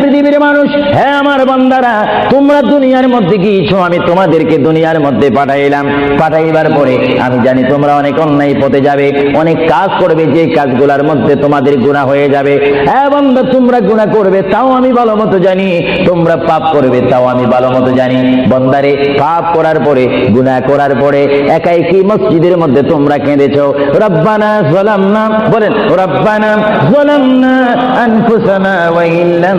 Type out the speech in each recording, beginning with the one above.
পৃথিবীর মানুষ হ্যাঁ আমার বান্দারা, তোমরা দুনিয়ার মধ্যে গিয়েছো, আমি তোমাদেরকে দুনিয়ার মধ্যে পাঠাইলাম। পাঠাইবার পরে আমি জানি তোমরা অনেক অন্যায় পথে যাবে, অনেক কাজ করবে যে কাজগুলোর মধ্যে তোমাদের গুণা হয়ে যাবে। হ্যাঁ বান্দা, তোমরা গুণা করবে, তাও আমি ভালো মতো জানি, তোমরা পাপ করবে, তাও আমি ভালো মতো জানি। বন্দারে, পাপ করার পরে গুণা করার পরে, একাই কি মসজিদের মধ্যে তোমরা কেঁদেছো? রব্বানা জালামনা বলেন, রব্বানা জালামনা আনফুসানা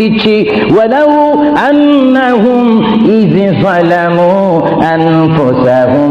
দিচ্ছি ওয়ালাউ আন্নাহুম ইজ সালামু আনফুসাহুম